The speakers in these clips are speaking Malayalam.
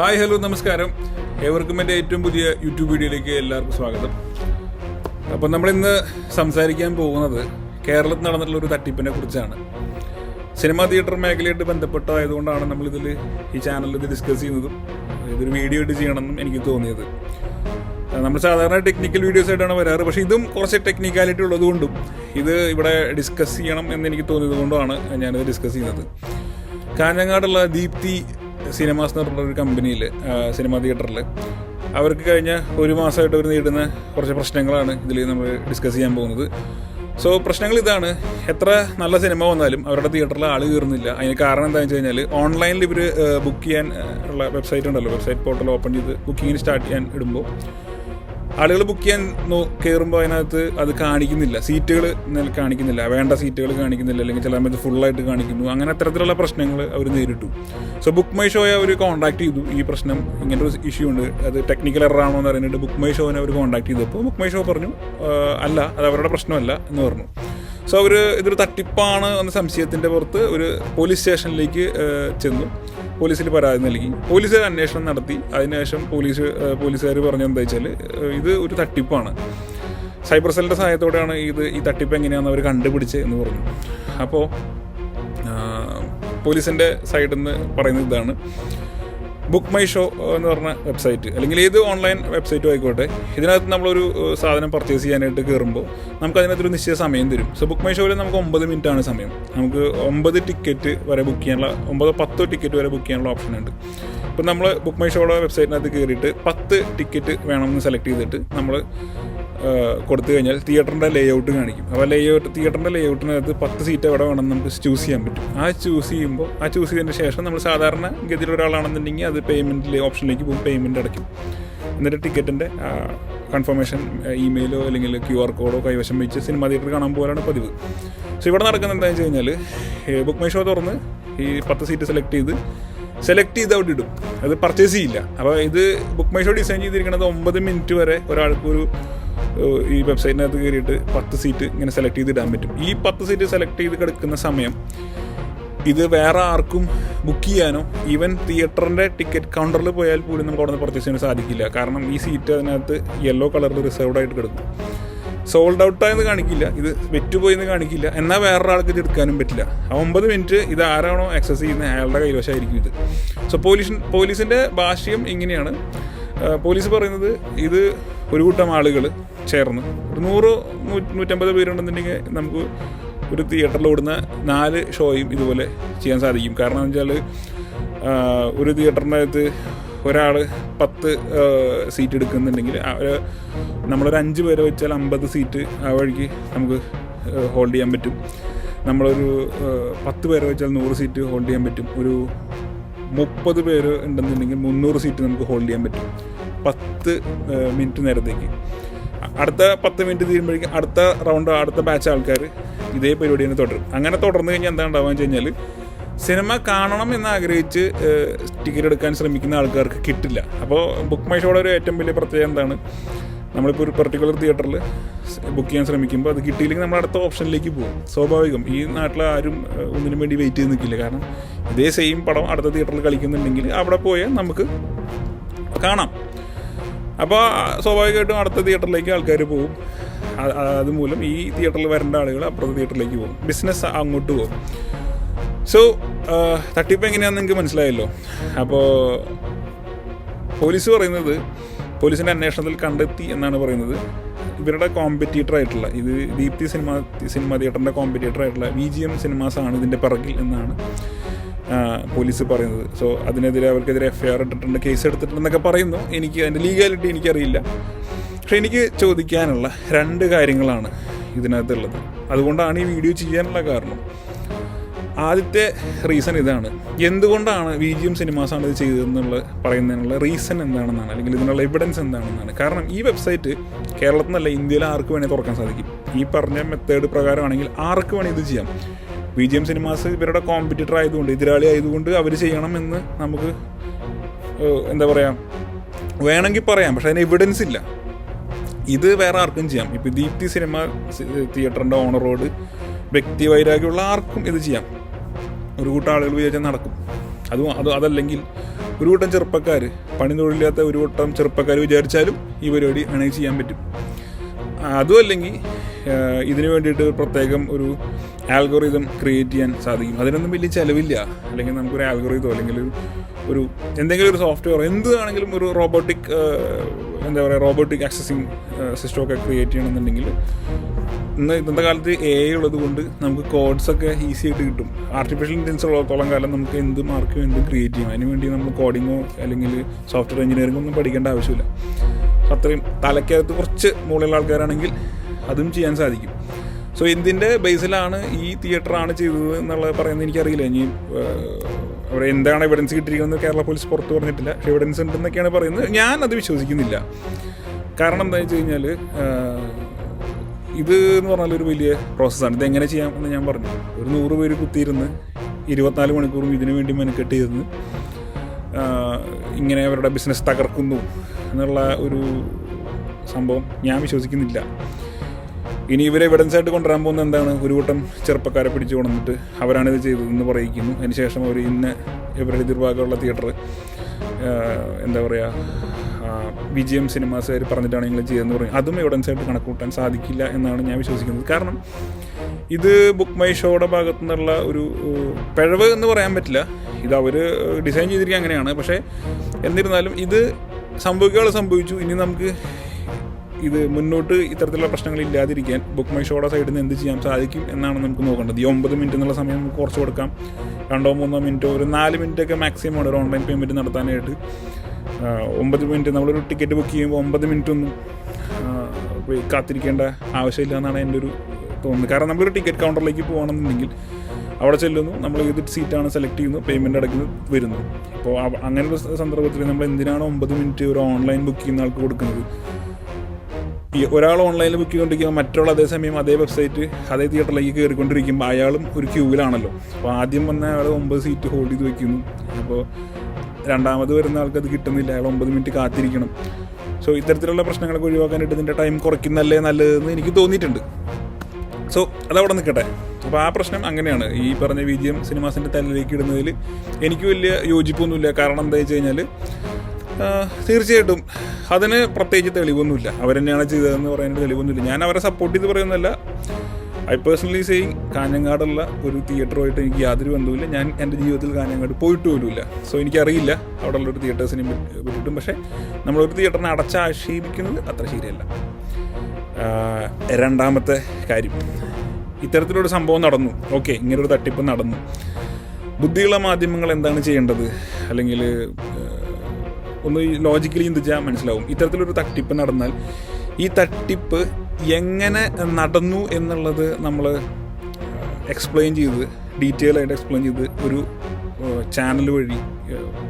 ഹായ് ഹലോ നമസ്കാരം. ഏവർക്കും എന്റെ ഏറ്റവും പുതിയ യൂട്യൂബ് വീഡിയോയിലേക്ക് എല്ലാവർക്കും സ്വാഗതം. അപ്പം നമ്മളിന്ന് സംസാരിക്കാൻ പോകുന്നത് കേരളത്തിൽ നടന്നിട്ടുള്ള ഒരു തട്ടിപ്പിനെ കുറിച്ചാണ്. സിനിമാ തിയേറ്റർ മേഖലയായിട്ട് ബന്ധപ്പെട്ടതായതുകൊണ്ടാണ് നമ്മളിതിൽ ഈ ചാനലിൽ ഇത് ഡിസ്കസ് ചെയ്യുന്നതും ഇതൊരു വീഡിയോ ആയിട്ട് ചെയ്യണമെന്നും എനിക്ക് തോന്നിയത്. നമ്മൾ സാധാരണ ടെക്നിക്കൽ വീഡിയോസ് ആയിട്ടാണ് വരാറ് പക്ഷേ ഇതും കുറച്ച് ടെക്നിക്കാലിറ്റി ഉള്ളതുകൊണ്ടും ഇത് ഇവിടെ ഡിസ്കസ് ചെയ്യണം എന്ന് എനിക്ക് തോന്നിയത് കൊണ്ടുമാണ് ഞാനിത് ഡിസ്കസ് ചെയ്യുന്നത്. കാഞ്ഞങ്ങാടുള്ള ദീപ്തി സിനിമാസ് എന്ന് പറഞ്ഞ ഒരു കമ്പനിയിൽ സിനിമാ തിയേറ്ററിൽ അവർക്ക് കഴിഞ്ഞ ഒരു മാസമായിട്ട് അവർ നേരിടുന്ന കുറച്ച് പ്രശ്നങ്ങളാണ് ഇതിൽ നമ്മൾ ഡിസ്കസ് ചെയ്യാൻ പോകുന്നത്. സോ പ്രശ്നങ്ങൾ ഇതാണ്. എത്ര നല്ല സിനിമ വന്നാലും അവരുടെ തിയേറ്ററിൽ ആൾ കയറുന്നില്ല. അതിന് കാരണം എന്താണെന്ന് വെച്ച് കഴിഞ്ഞാൽ ഓൺലൈനിൽ ഇവർ ബുക്ക് ചെയ്യാൻ ഉള്ള വെബ്സൈറ്റ് ഉണ്ടല്ലോ. വെബ്സൈറ്റ് പോർട്ടൽ ഓപ്പൺ ചെയ്ത് ബുക്കിങ്ങിന് സ്റ്റാർട്ട് ചെയ്യാൻ ഇടുമ്പോൾ ആളുകൾ ബുക്ക് ചെയ്യാൻ കയറുമ്പോൾ അതിനകത്ത് അത് കാണിക്കുന്നില്ല. സീറ്റുകൾ കാണിക്കുന്നില്ല. വേണ്ട സീറ്റുകൾ കാണിക്കുന്നില്ല. അല്ലെങ്കിൽ ചില സമയത്ത് ഫുള്ളായിട്ട് കാണിക്കുന്നു. അങ്ങനെ അത്തരത്തിലുള്ള പ്രശ്നങ്ങൾ അവർ നേരിട്ടു. സോ ബുക്ക് മൈ ഷോയെ അവർ കോൺടാക്ട് ചെയ്തു. ഈ പ്രശ്നം ഇങ്ങനെ ഒരു ഇഷ്യൂ ഉണ്ട്. അത് ടെക്നിക്കൽ എറർ ആണോ എന്ന് അറിഞ്ഞിട്ട് ബുക്ക് മൈ ഷോനെ അവർ കോൺടാക്ട് ചെയ്തപ്പോൾ ബുക്ക് മൈ ഷോ പറഞ്ഞു അല്ല അത് അവരുടെ പ്രശ്നമല്ല എന്ന് പറഞ്ഞു. സോ അവർ ഇതൊരു തട്ടിപ്പാണ് എന്ന സംശയത്തിന്റെ പുറത്ത് ഒരു പോലീസ് സ്റ്റേഷനിലേക്ക് ചെന്നു. പോലീസിൽ പരാതി നൽകി. പോലീസ് അന്വേഷണം നടത്തി. അതിനുശേഷം പോലീസ് പോലീസുകാർ പറഞ്ഞ എന്താ വെച്ചാൽ ഇത് ഒരു തട്ടിപ്പാണ്. സൈബർ സെല്ലിന്റെ സഹായത്തോടെയാണ് ഇത് ഈ തട്ടിപ്പ് എങ്ങനെയാണെന്ന് അവർ കണ്ടുപിടിച്ച് എന്ന് പറഞ്ഞു. അപ്പോൾ പോലീസിന്റെ സൈഡിൽ നിന്ന് പറയുന്നത് ഇതാണ്. ബുക്ക് മൈ ഷോ എന്ന് പറഞ്ഞ വെബ്സൈറ്റ് അല്ലെങ്കിൽ ഏത് ഓൺലൈൻ വെബ്സൈറ്റും ആയിക്കോട്ടെ. ഇതിനകത്ത് നമ്മളൊരു സാധനം പർച്ചേസ് ചെയ്യാനായിട്ട് കയറുമ്പോൾ നമുക്ക് അതിനകത്തൊരു നിശ്ചിത സമയം തരും. സോ ബുക്ക് മൈ ഷോയിൽ നമുക്ക് ഒമ്പത് മിനിറ്റ് ആണ് സമയം. നമുക്ക് ഒമ്പത് ടിക്കറ്റ് വരെ ബുക്ക് ചെയ്യാനുള്ള ഒമ്പതോ പത്തോ ടിക്കറ്റ് വരെ ബുക്ക് ചെയ്യാനുള്ള ഓപ്ഷൻ ഉണ്ട്. ഇപ്പം നമ്മൾ ബുക്ക് മൈ ഷോയുടെ വെബ്സൈറ്റിനകത്ത് കയറിയിട്ട് പത്ത് ടിക്കറ്റ് വേണമെന്ന് സെലക്ട് ചെയ്തിട്ട് നമ്മൾ കൊടുത്തു കഴിഞ്ഞാൽ തിയേറ്ററിന്റെ ലേ ഔട്ട് കാണിക്കും. അപ്പോൾ ലേ ഔട്ട് തിയേറ്ററിന്റെ ലേ ഔട്ടിനകത്ത് പത്ത് സീറ്റ് എവിടെ വേണമെന്ന് നമുക്ക് ചൂസ് ചെയ്യാൻ പറ്റും. ആ ചൂസ് ചെയ്യുമ്പോൾ ആ ചൂസ് ചെയ്തതിന് ശേഷം നമ്മൾ സാധാരണ ഗതിയിൽ ഒരാളാണെന്നുണ്ടെങ്കിൽ അത് പേയ്മെന്റിൽ ഓപ്ഷനിലേക്ക് പോകും പേയ്മെന്റ് അടയ്ക്കും. എന്നിട്ട് ടിക്കറ്റിന്റെ കൺഫർമേഷൻ ഇമെയിലോ അല്ലെങ്കിൽ ക്യു ആർ കോഡോ കൈവശം വെച്ച് സിനിമ തിയേറ്റർ കാണാൻ പോകാനാണ് പതിവ്. സോ ഇവിടെ നടക്കുന്നത് എന്താണെന്ന് വെച്ച് കഴിഞ്ഞാൽ ബുക്ക് മൈ ഷോ തുറന്ന് ഈ പത്ത് സീറ്റ് സെലക്ട് ചെയ്ത് സെലക്ട് ചെയ്ത് അവിടെ ഇടും. അത് പർച്ചേസ് ചെയ്യില്ല. അപ്പോൾ ഇത് ബുക്ക് മൈ ഷോ ഡിസൈൻ ചെയ്തിരിക്കുന്നത് ഒമ്പത് മിനിറ്റ് വരെ ഒരാൾക്ക് ഒരു ഈ വെബ്സൈറ്റിനകത്ത് കയറിയിട്ട് പത്ത് സീറ്റ് ഇങ്ങനെ സെലക്ട് ചെയ്ത് ഇടാൻ പറ്റും. ഈ പത്ത് സീറ്റ് സെലക്ട് ചെയ്ത് കിടക്കുന്ന സമയം ഇത് വേറെ ആർക്കും ബുക്ക് ചെയ്യാനോ ഈവൻ തിയേറ്ററിന്റെ ടിക്കറ്റ് കൗണ്ടറിൽ പോയാൽ പോലും നമുക്ക് അവിടെ നിന്ന് പർച്ചേസ് ചെയ്യാൻ സാധിക്കില്ല. കാരണം ഈ സീറ്റ് അതിനകത്ത് യെല്ലോ കളറിൽ റിസർവ്ഡ് ആയിട്ട് കിടക്കും. സോൾഡ് ഔട്ടായെന്ന് കാണിക്കില്ല. ഇത് വെറ്റുപോയെന്ന് കാണിക്കില്ല. എന്നാൽ വേറൊരാൾക്ക് ഇത് എടുക്കാനും പറ്റില്ല. ആ ഒമ്പത് മിനിറ്റ് ഇത് ആരാണോ ആക്സസ് ചെയ്യുന്നത്? അയാളുടെ കൈവശമായിരിക്കും ഇത്. സോ പോലീസ് പോലീസിന്റെ ഭാഷ്യം ഇങ്ങനെയാണ്. പോലീസ് പറയുന്നത് ഇത് ഒരു കൂട്ടം ആളുകൾ ചേർന്ന്. ഒരു നൂറ് നൂറ്റമ്പത് പേരുണ്ടെന്നുണ്ടെങ്കിൽ നമുക്ക് ഒരു തിയേറ്ററിൽ ഓടുന്ന നാല് ഷോയും ഇതുപോലെ ചെയ്യാൻ സാധിക്കും. കാരണം എന്ന് വെച്ചാൽ ഒരു തിയേറ്ററിന്റെ അകത്ത് ഒരാൾ പത്ത് സീറ്റ് എടുക്കുന്നുണ്ടെങ്കിൽ നമ്മളൊരു അഞ്ച് പേരെ വെച്ചാൽ അമ്പത് സീറ്റ് ആ വഴിക്ക് നമുക്ക് ഹോൾഡ് ചെയ്യാൻ പറ്റും. നമ്മളൊരു പത്ത് പേരെ വെച്ചാൽ നൂറ് സീറ്റ് ഹോൾഡ് ചെയ്യാൻ പറ്റും. ഒരു മുപ്പത് പേര് ഉണ്ടെന്നുണ്ടെങ്കിൽ മുന്നൂറ് സീറ്റ് നമുക്ക് ഹോൾഡ് ചെയ്യാൻ പറ്റും. പത്ത് മിനിറ്റ് നേരത്തേക്ക്. അടുത്ത പത്ത് മിനിറ്റ് തീരുമ്പോഴേക്കും അടുത്ത റൗണ്ട് അടുത്ത ബാച്ച് ആൾക്കാർ ഇതേ പരിപാടി തന്നെ തുടരും. അങ്ങനെ തുടർന്ന് കഴിഞ്ഞാൽ എന്താ ഉണ്ടാവുക വെച്ച് കഴിഞ്ഞാൽ സിനിമ കാണണം എന്ന് ആഗ്രഹിച്ച് ടിക്കറ്റ് എടുക്കാൻ ശ്രമിക്കുന്ന ആൾക്കാർക്ക് കിട്ടില്ല. അപ്പോൾ ബുക്ക് മൈ ഷോയുടെ ഒരു ഏറ്റവും വലിയ പ്രത്യേകത എന്താണ്? നമ്മളിപ്പോൾ ഒരു പെർട്ടിക്കുലർ തിയേറ്ററിൽ ബുക്ക് ചെയ്യാൻ ശ്രമിക്കുമ്പോൾ അത് കിട്ടിയില്ലെങ്കിൽ നമ്മൾ അടുത്ത ഓപ്ഷനിലേക്ക് പോകും. സ്വാഭാവികം ഈ നാട്ടിൽ ആരും ഒന്നിനു വേണ്ടി വെയിറ്റ് ചെയ്ത് നിൽക്കില്ല. കാരണം ഇതേ സെയിം പടം അടുത്ത തിയേറ്ററിൽ കളിക്കുന്നുണ്ടെങ്കിൽ അവിടെ പോയാൽ നമുക്ക് കാണാം. അപ്പോൾ സ്വാഭാവികമായിട്ടും അടുത്ത തിയേറ്ററിലേക്ക് ആൾക്കാർ പോകും. അതുമൂലം ഈ തിയേറ്ററിൽ വരേണ്ട ആളുകൾ അപ്പുറത്തെ തിയേറ്ററിലേക്ക് പോകും. ബിസിനസ് അങ്ങോട്ട് പോകും. സോ തട്ടിപ്പ് എങ്ങനെയാണെന്ന് നിങ്ങൾക്ക് മനസ്സിലായല്ലോ. അപ്പോൾ പോലീസ് പറയുന്നത് പോലീസിന്റെ അന്വേഷണത്തിൽ കണ്ടെത്തി എന്നാണ് പറയുന്നത്. ഇവരുടെ കോമ്പറ്റീറ്റർ ആയിട്ടുള്ള ഇത് ദീപ്തി സിനിമ സിനിമ തിയേറ്ററിന്റെ കോമ്പറ്റീറ്റർ ആയിട്ടുള്ള വി ജി എം സിനിമാസാണ് ഇതിന്റെ പിറകിൽ എന്നാണ്. പോലീസ് പറയുന്നത്. സോ അതിനെതിരെ അവർക്കെതിരെ എഫ്ഐആർ ഇട്ടിട്ടുണ്ട് കേസ് എടുത്തിട്ടുണ്ടെന്നൊക്കെ പറയുന്നു. എനിക്ക് അതിന്റെ ലീഗാലിറ്റി എനിക്കറിയില്ല. പക്ഷെ എനിക്ക് ചോദിക്കാനുള്ള രണ്ട് കാര്യങ്ങളാണ് ഇതിനകത്തുള്ളത്. അതുകൊണ്ടാണ് ഈ വീഡിയോ ചെയ്യാനുള്ള കാരണം. ആദ്യത്തെ റീസൺ ഇതാണ്. എന്തുകൊണ്ടാണ് വി ജി എം സിനിമാസാണ് ഇത് ചെയ്തതെന്നുള്ള പറയുന്നതിനുള്ള റീസൺ എന്താണെന്നാണ് അല്ലെങ്കിൽ ഇതിനുള്ള എവിഡൻസ് എന്താണെന്നാണ്. കാരണം ഈ വെബ്സൈറ്റ് കേരളത്തിൽ നിന്നല്ല ഇന്ത്യയിൽ ആർക്ക് വേണേൽ തുറക്കാൻ സാധിക്കും. ഈ പറഞ്ഞ മെത്തേഡ് പ്രകാരമാണെങ്കിൽ ആർക്ക് വേണേൽ ഇത് ചെയ്യാം. വി ജി എം സിനിമാസ് ഇവരുടെ കോമ്പറ്റീറ്റർ ആയതുകൊണ്ട് എതിരാളി ആയതുകൊണ്ട് അവർ ചെയ്യണം എന്ന് നമുക്ക് എന്താ പറയുക വേണമെങ്കിൽ പറയാം പക്ഷെ അതിന് എവിഡൻസ് ഇല്ല. ഇത് വേറെ ആർക്കും ചെയ്യാം. ഇപ്പോൾ ദീപ്തി സിനിമ തിയേറ്ററിന്റെ ഓണറോട് വ്യക്തി വൈരാഗ്യമുള്ള ആർക്കും ഇത് ചെയ്യാം. ഒരു കൂട്ടം ആളുകൾ വിചാരിച്ചാൽ നടക്കും. അത് അത് അതല്ലെങ്കിൽ ഒരു കൂട്ടം ചെറുപ്പക്കാർ പണി തൊഴിലില്ലാത്ത ഒരു കൂട്ടം ചെറുപ്പക്കാർ വിചാരിച്ചാലും ഈ പരിപാടി വേണമെങ്കിൽ ചെയ്യാൻ പറ്റും. അതും അല്ലെങ്കിൽ ഇതിനു വേണ്ടിയിട്ട് പ്രത്യേകം ഒരു ആൽഗോറിതം ക്രിയേറ്റ് ചെയ്യാൻ സാധിക്കും. അതിനൊന്നും വലിയ ചിലവില്ല. അല്ലെങ്കിൽ നമുക്കൊരു ആൽഗോറിതോ അല്ലെങ്കിൽ ഒരു എന്തെങ്കിലും ഒരു സോഫ്റ്റ്വെയർ എന്താണെങ്കിലും ഒരു റോബോട്ടിക് എന്താ പറയുക റോബോട്ടിക് ആക്സസിങ് സിസ്റ്റമൊക്കെ ക്രിയേറ്റ് ചെയ്യണമെന്നുണ്ടെങ്കിൽ ഇന്ന് ഇന്നത്തെ കാലത്ത് എ ഐ ഉള്ളത് കൊണ്ട് നമുക്ക് കോഡ്സ് ഒക്കെ ഈസി ആയിട്ട് കിട്ടും. ആർട്ടിഫിഷ്യൽ ഇന്റലിജൻസ് ഉള്ളത്തോളം കാലം നമുക്ക് എന്ത് മാർക്കും എന്തും ക്രിയേറ്റ് ചെയ്യാം. അതിന് വേണ്ടി നമ്മൾ കോഡിങ്ങോ അല്ലെങ്കിൽ സോഫ്റ്റ്വെയർ എഞ്ചിനീയറിംഗോ ഒന്നും പഠിക്കേണ്ട ആവശ്യമില്ല. അത്രയും തലക്കകത്ത് കുറച്ച് മുകളിലുള്ള ആൾക്കാരാണെങ്കിൽ അതും ചെയ്യാൻ സാധിക്കും. സോ എന്തിന്റെ ബേസിലാണ് ഈ തിയേറ്ററാണ് ചെയ്തത് എന്നുള്ളത് പറയുന്നത് എനിക്കറിയില്ല. ഇനി അവിടെ എന്താണ് എവിഡൻസ് കിട്ടിയിരിക്കുന്നത് കേരള പോലീസ് പുറത്ത് പറഞ്ഞിട്ടില്ല. പക്ഷേ എവിഡൻസ് ഉണ്ടെന്നൊക്കെയാണ് പറയുന്നത്. ഞാൻ അത് വിശ്വസിക്കുന്നില്ല. കാരണം എന്താ വെച്ച് കഴിഞ്ഞാൽ ഇത് എന്ന് പറഞ്ഞാൽ ഒരു വലിയ പ്രോസസ്സാണ് ഇത് എങ്ങനെ ചെയ്യാം എന്ന് ഞാൻ പറഞ്ഞു. ഒരു നൂറ് പേര് കുത്തിയിരുന്ന് ഇരുപത്തിനാല് മണിക്കൂറും ഇതിനു വേണ്ടി മെനക്കെട്ട് ചെയ്തെന്ന് ഇങ്ങനെ അവരുടെ ബിസിനസ് തകർക്കുന്നു എന്നുള്ള ഒരു സംഭവം ഞാൻ വിശ്വസിക്കുന്നില്ല. ഇനി ഇവരെ എവിഡൻസ് ആയിട്ട് കൊണ്ടുവരാൻ പോകുന്നത് എന്താണ്? ഒരു കൂട്ടം ചെറുപ്പക്കാരെ പിടിച്ചു കൊണ്ടുവന്നിട്ട് അവരാണിത് ചെയ്തതെന്ന് പറയിക്കുന്നു. അതിനുശേഷം അവർ ഇന്ന് ഇവരുടെ എതിർഭാഗമുള്ള തിയേറ്റർ എന്താ പറയുക വിജയം സിനിമാസുകാർ പറഞ്ഞിട്ടാണ് നിങ്ങൾ ചെയ്തതെന്ന് പറയും. അതും എവിഡൻസ് ആയിട്ട് കണക്ക് കൂട്ടാൻ സാധിക്കില്ല എന്നാണ് ഞാൻ വിശ്വസിക്കുന്നത്. കാരണം ഇത് ബുക്ക് മൈ ഷോയുടെ ഭാഗത്തു നിന്നുള്ള ഒരു പിഴവ് എന്ന് പറയാൻ പറ്റില്ല. ഇത് അവർ ഡിസൈൻ ചെയ്തിരിക്കുക അങ്ങനെയാണ്. പക്ഷേ എന്നിരുന്നാലും ഇത് സംഭവിക്കാതെ സംഭവിച്ചു. ഇനി നമുക്ക് ഇത് മുന്നോട്ട് ഇത്തരത്തിലുള്ള പ്രശ്നങ്ങൾ ഇല്ലാതിരിക്കാൻ ബുക്ക് മൈ ഷോയുടെ സൈഡിൽ നിന്ന് എന്ത് ചെയ്യാൻ സാധിക്കും എന്നാണ് നമുക്ക് നോക്കേണ്ടത്. ഈ ഒമ്പത് മിനിറ്റ് എന്നുള്ള സമയം നമുക്ക് കുറച്ച് കൊടുക്കാം. രണ്ടോ മൂന്നോ മിനിറ്റോ ഒരു നാല് മിനിറ്റ് ഒക്കെ മാക്സിമം ആണ് ഒരു ഓൺലൈൻ പേയ്മെന്റ് നടത്താനായിട്ട്. ഒമ്പത് മിനിറ്റ് നമ്മളൊരു ടിക്കറ്റ് ബുക്ക് ചെയ്യുമ്പോൾ ഒമ്പത് മിനിറ്റ് ഒന്നും കാത്തിരിക്കേണ്ട ആവശ്യമില്ല എന്നാണ് എന്റെ ഒരു തോന്നുന്നത് കാരണം നമ്മളൊരു ടിക്കറ്റ് കൗണ്ടറിലേക്ക് പോകണമെന്നുണ്ടെങ്കിൽ അവിടെ ചെല്ലുന്നു നമ്മൾ ഏത് സീറ്റാണ് സെലക്ട് ചെയ്യുന്നു പേയ്മെന്റ് അടയ്ക്കുന്നു വരുന്നു. അപ്പോൾ അങ്ങനെ ഒരു സന്ദർഭത്തിൽ നമ്മൾ എന്തിനാണ് ഒമ്പത് മിനിറ്റ് ഒരു ഓൺലൈൻ ബുക്ക് ചെയ്യുന്ന ആൾക്ക് കൊടുക്കുന്നത്? ഈ ഒരാൾ ഓൺലൈനിൽ ബുക്ക് ചെയ്തുകൊണ്ടിരിക്കുമ്പോൾ മറ്റുള്ള അതേസമയം അതേ വെബ്സൈറ്റ് അതേ തിയേറ്ററിലേക്ക് കയറിക്കൊണ്ടിരിക്കുമ്പോൾ അയാളും ഒരു ക്യൂവിലാണല്ലോ അപ്പോൾ ആദ്യം വന്ന അയാൾ ഒമ്പത് സീറ്റ് ഹോൾഡ് ചെയ്ത് വെക്കുന്നു. അപ്പോൾ രണ്ടാമത് വരുന്ന ആൾക്ക് അത് കിട്ടുന്നില്ല. അയാൾ ഒമ്പത് മിനിറ്റ് കാത്തിരിക്കണം. സോ ഇത്തരത്തിലുള്ള പ്രശ്നങ്ങളൊക്കെ ഒഴിവാക്കാനായിട്ട് ഇതിന്റെ ടൈം കുറയ്ക്കുന്നല്ലേ നല്ലതെന്ന് എനിക്ക് തോന്നിയിട്ടുണ്ട്. സോ അതവിടെ നിൽക്കട്ടെ. അപ്പോൾ ആ പ്രശ്നം അങ്ങനെയാണ്. ഈ പറഞ്ഞ വി ജി എം സിനിമാസിന്റെ തലയിലേക്ക് ഇടുന്നതിൽ എനിക്ക് വലിയ യോജിപ്പൊന്നുമില്ല. കാരണം എന്താ വെച്ച് കഴിഞ്ഞാൽ തീർച്ചയായിട്ടും അതിന് പ്രത്യേകിച്ച് തെളിവൊന്നുമില്ല. അവരെന്നെയാണ് ചെയ്തതെന്ന് പറയാനായിട്ട് തെളിവൊന്നുമില്ല. ഞാൻ അവരെ സപ്പോർട്ട് ചെയ്ത് പറയുന്നതല്ല. ഐ പേഴ്സണലി സെയിം കാഞ്ഞങ്ങാടുള്ള ഒരു തിയേറ്ററുമായിട്ട് എനിക്ക് യാതൊരു ബന്ധവുമില്ല. ഞാൻ എന്റെ ജീവിതത്തിൽ കാഞ്ഞങ്ങാട് പോയിട്ട് പോലുമില്ല. സോ എനിക്കറിയില്ല. അവിടെയുള്ള ഒരു തിയേറ്റേഴ്സിനെ പറ്റിയിട്ടും പക്ഷേ നമ്മളൊരു തിയേറ്ററിനെ അടച്ചാക്ഷേപിക്കുന്നത് അത്ര ശരിയല്ല. രണ്ടാമത്തെ കാര്യം. ഇത്തരത്തിലൊരു സംഭവം നടന്നു. ഓക്കെ ഇങ്ങനൊരു തട്ടിപ്പ് നടന്നു. ബുദ്ധിയുള്ള മാധ്യമങ്ങൾ എന്താണ് ചെയ്യേണ്ടത്? അല്ലെങ്കിൽ ഒന്ന് ലോജിക്കലി എന്ത് ചെയ്യാൻ മനസ്സിലാവും? ഇത്തരത്തിലൊരു തട്ടിപ്പ് നടന്നാൽ ഈ തട്ടിപ്പ് എങ്ങനെ നടന്നു എന്നുള്ളത് നമ്മൾ എക്സ്പ്ലെയിൻ ചെയ്ത് ഡീറ്റെയിൽ ആയിട്ട് എക്സ്പ്ലെയിൻ ചെയ്ത് ഒരു ചാനൽ വഴി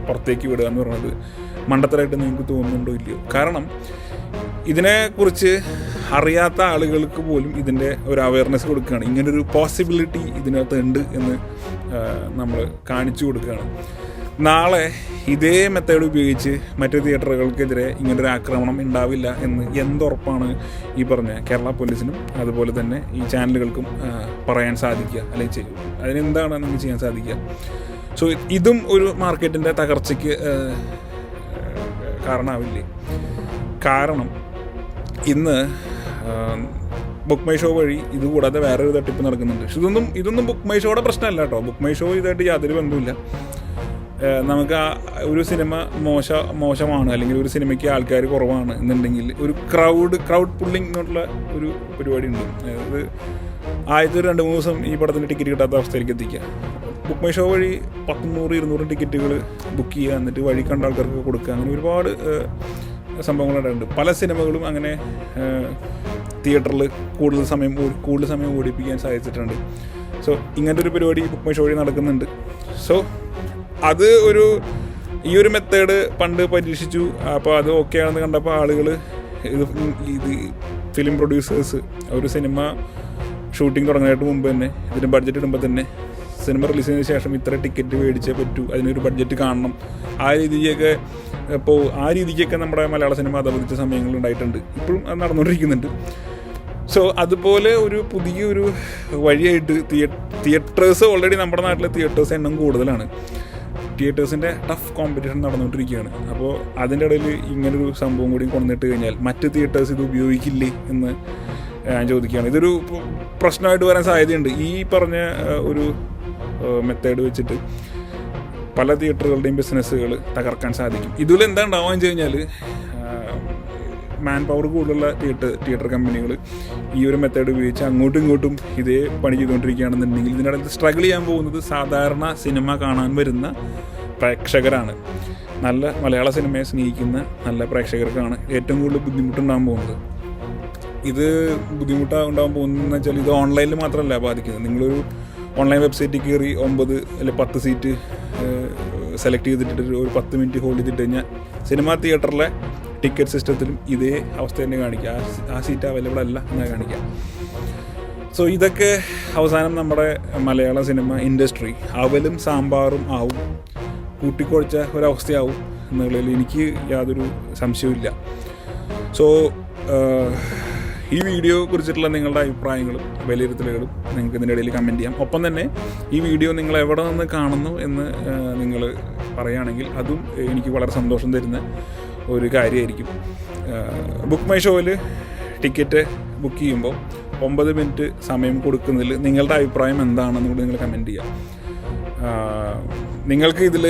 പുറത്തേക്ക് വിടുക എന്ന് പറയുന്നത് മണ്ടത്തരായിട്ട് നിങ്ങൾക്ക് തോന്നുന്നുണ്ടോ ഇല്ലയോ? കാരണം ഇതിനെക്കുറിച്ച് അറിയാത്ത ആളുകൾക്ക് പോലും ഇതിന്റെ ഒരു അവയർനെസ് കൊടുക്കുകയാണ്. ഇങ്ങനൊരു പോസിബിലിറ്റി ഇതിനകത്ത് ഉണ്ട് എന്ന് നമ്മൾ കാണിച്ചു കൊടുക്കുകയാണ്. നാളെ ഇതേ മെത്തേഡ് ഉപയോഗിച്ച് മറ്റു തിയേറ്ററുകൾക്കെതിരെ ഇങ്ങനൊരു ആക്രമണം ഉണ്ടാവില്ല എന്ന് എന്തുറപ്പാണ് ഈ പറഞ്ഞ കേരള പോലീസിനും അതുപോലെ തന്നെ ഈ ചാനലുകൾക്കും പറയാൻ സാധിക്കുക അല്ലെങ്കിൽ ചെയ്യും. അതിനെന്താണ് നമുക്ക് ചെയ്യാൻ സാധിക്കുക? സോ ഇതും ഒരു മാർക്കറ്റിന്റെ തകർച്ചയ്ക്ക് കാരണമാവില്ലേ കാരണം ഇന്ന് ബുക്ക് മൈ ഷോ വഴി ഇത് കൂടാതെ വേറൊരു തട്ടിപ്പ് നടക്കുന്നുണ്ട്. പക്ഷെ ഇതൊന്നും ഇതൊന്നും ബുക്ക് മൈ ഷോയുടെ പ്രശ്നമല്ല കേട്ടോ. ബുക്ക് മൈ ഷോ ഇതായിട്ട് യാതൊരു ബന്ധവുമില്ല. നമുക്ക് ഒരു സിനിമ മോശ മോശമാണ് അല്ലെങ്കിൽ ഒരു സിനിമയ്ക്ക് ആൾക്കാർ കുറവാണ് എന്നുണ്ടെങ്കിൽ ഒരു ക്രൗഡ് ക്രൗഡ് പുള്ളിങ് എന്നുള്ള ഒരു പരിപാടി ഉണ്ട് അതായത് ആദ്യത്തെ രണ്ട് മൂന്ന് ദിവസം ഈ പടത്തിന് ടിക്കറ്റ് കിട്ടാത്ത അവസ്ഥയിലേക്ക് എത്തിക്കുക. ബുക്ക് മൈ ഷോ വഴി പത്തുനൂറ് ഇരുന്നൂറ് ടിക്കറ്റുകൾ ബുക്ക് ചെയ്യുക എന്നിട്ട് വഴി കണ്ട ആൾക്കാർക്ക് കൊടുക്കുക. അങ്ങനെ ഒരുപാട് സംഭവങ്ങളുണ്ട് പല സിനിമകളും അങ്ങനെ തിയേറ്ററിൽ കൂടുതൽ സമയം കൂടുതൽ സമയം ഓടിപ്പിക്കാൻ സാധിച്ചിട്ടുണ്ട്. സോ ഇങ്ങനത്തെ ഒരു പരിപാടി ബുക്ക് മൈ ഷോ വഴി നടക്കുന്നുണ്ട്. സോ അത് ഒരു ഈ ഒരു മെത്തേഡ് പണ്ട് പരീക്ഷിച്ചു. അപ്പോൾ അത് ഓക്കെ ആണെന്ന് കണ്ടപ്പോൾ ആളുകൾ ഇത് ഇത് ഫിലിം പ്രൊഡ്യൂസേഴ്സ് ഒരു സിനിമ ഷൂട്ടിംഗ് തുടങ്ങാനായിട്ട് മുമ്പ് തന്നെ ഇതിന് ബഡ്ജറ്റ് ഇടുമ്പോൾ തന്നെ സിനിമ റിലീസ് ചെയ്തതിന് ശേഷം ഇത്ര ടിക്കറ്റ് മേടിച്ചേ പറ്റൂ. അതിനൊരു ബഡ്ജറ്റ് കാണണം. ആ രീതിക്കൊക്കെ ഇപ്പോൾ ആ രീതിക്കൊക്കെ നമ്മുടെ മലയാള സിനിമ അതപതിച്ച സമയങ്ങൾ ഉണ്ടായിട്ടുണ്ട്. ഇപ്പോഴും അത് നടന്നുകൊണ്ടിരിക്കുന്നുണ്ട്. സോ അതുപോലെ ഒരു പുതിയൊരു വഴിയായിട്ട് തിയേറ്റേഴ്സ് ഓൾറെഡി നമ്മുടെ നാട്ടിലെ തിയേറ്റേഴ്സ് എണ്ണം കൂടുതലാണ്. തിയേറ്റേഴ്സിന്റെ ടഫ് കോമ്പറ്റീഷൻ നടന്നുകൊണ്ടിരിക്കുകയാണ്. അപ്പോൾ അതിന്റെ ഇടയിൽ ഇങ്ങനൊരു സംഭവം കൂടി കൊണ്ടുവന്നിട്ട് കഴിഞ്ഞാൽ മറ്റ് തിയേറ്റേഴ്സ് ഇത് ഉപയോഗിക്കില്ലേ എന്ന് ഞാൻ ചോദിക്കുകയാണ്. ഇതൊരു പ്രശ്നമായിട്ട് വരാൻ സാധ്യതയുണ്ട്. ഈ പറഞ്ഞ ഒരു മെത്തേഡ് വെച്ചിട്ട് പല തിയേറ്ററുകളുടെയും ബിസിനസ്സുകൾ തകർക്കാൻ സാധിക്കും. ഇതിൽ എന്താ ഉണ്ടാവുക വെച്ച് കഴിഞ്ഞാൽ മാൻ പവർ കൂടുതലുള്ള തിയേറ്റർ തിയേറ്റർ കമ്പനികൾ ഈ ഒരു മെത്തേഡ് ഉപയോഗിച്ച് അങ്ങോട്ടും ഇങ്ങോട്ടും ഇതേ പണി ചെയ്തുകൊണ്ടിരിക്കുകയാണെന്നുണ്ടെങ്കിൽ ഇതിനകത്ത് സ്ട്രഗിൾ ചെയ്യാൻ പോകുന്നത് സാധാരണ സിനിമ കാണാൻ വരുന്ന പ്രേക്ഷകരാണ്. നല്ല മലയാള സിനിമയെ സ്നേഹിക്കുന്ന നല്ല പ്രേക്ഷകർക്കാണ് ഏറ്റവും കൂടുതൽ ബുദ്ധിമുട്ടുണ്ടാകാൻ പോകുന്നത്. ഇത് ബുദ്ധിമുട്ടാ ഉണ്ടാകാൻ പോകുന്നതെന്ന് വെച്ചാൽ ഇത് ഓൺലൈനിൽ മാത്രമല്ല ബാധിക്കുന്നത്. നിങ്ങളൊരു ഓൺലൈൻ വെബ്സൈറ്റിൽ കയറി ഒമ്പത് അല്ലെ പത്ത് സീറ്റ് സെലക്ട് ചെയ്തിട്ട് ഒരു പത്ത് മിനിറ്റ് ഹോൾഡ് ചെയ്തിട്ട് കഴിഞ്ഞാൽ സിനിമാ തിയേറ്ററിലെ ടിക്കറ്റ് സിസ്റ്റത്തിലും ഇതേ അവസ്ഥ തന്നെ കാണിക്കുക. ആ സീറ്റ് അവൈലബിൾ അല്ല എന്നാണ് കാണിക്കുക. സോ ഇതൊക്കെ അവസാനം നമ്മുടെ മലയാള സിനിമ ഇൻഡസ്ട്രി അവലും സാമ്പാറും ആവും. കൂട്ടിക്കുഴച്ച ഒരവസ്ഥയാവും എന്നുള്ളതിൽ എനിക്ക് യാതൊരു സംശയവുമില്ല സോ ഈ വീഡിയോ കുറിച്ചിട്ടുള്ള നിങ്ങളുടെ അഭിപ്രായങ്ങളും വിലയിരുത്തലുകളും നിങ്ങൾക്ക് ഇതിന്റെ ഇടയിൽ കമന്റ് ചെയ്യാം. ഒപ്പം തന്നെ ഈ വീഡിയോ നിങ്ങൾ എവിടെ നിന്ന് കാണുന്നു എന്ന് നിങ്ങൾ പറയുകയാണെങ്കിൽ അതും എനിക്ക് വളരെ സന്തോഷം തരുന്ന ഒരു കാര്യമായിരിക്കും. ബുക്ക് മൈ ഷോയിൽ ടിക്കറ്റ് ബുക്ക് ചെയ്യുമ്പോൾ ഒമ്പത് മിനിറ്റ് സമയം കൊടുക്കുന്നതിൽ നിങ്ങളുടെ അഭിപ്രായം എന്താണെന്ന് കൂടി നിങ്ങൾ കമന്റ് ചെയ്യാം നിങ്ങൾക്ക് ഇതിൽ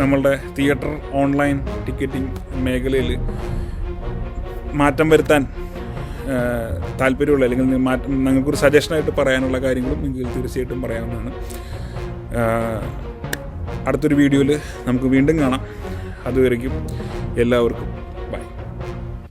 നമ്മളുടെ തിയേറ്റർ ഓൺലൈൻ ടിക്കറ്റിംഗ് മേഖലയിൽ മാറ്റം വരുത്താൻ താല്പര്യമുള്ള അല്ലെങ്കിൽ മാറ്റം നിങ്ങൾക്കൊരു സജഷനായിട്ട് പറയാനുള്ള കാര്യങ്ങളും നിങ്ങൾക്ക് തീർച്ചയായിട്ടും പറയാവുന്നതാണ്. അടുത്തൊരു വീഡിയോയിൽ നമുക്ക് വീണ്ടും കാണാം. അതുവരയ്ക്കും എല്ലാവർക്കും.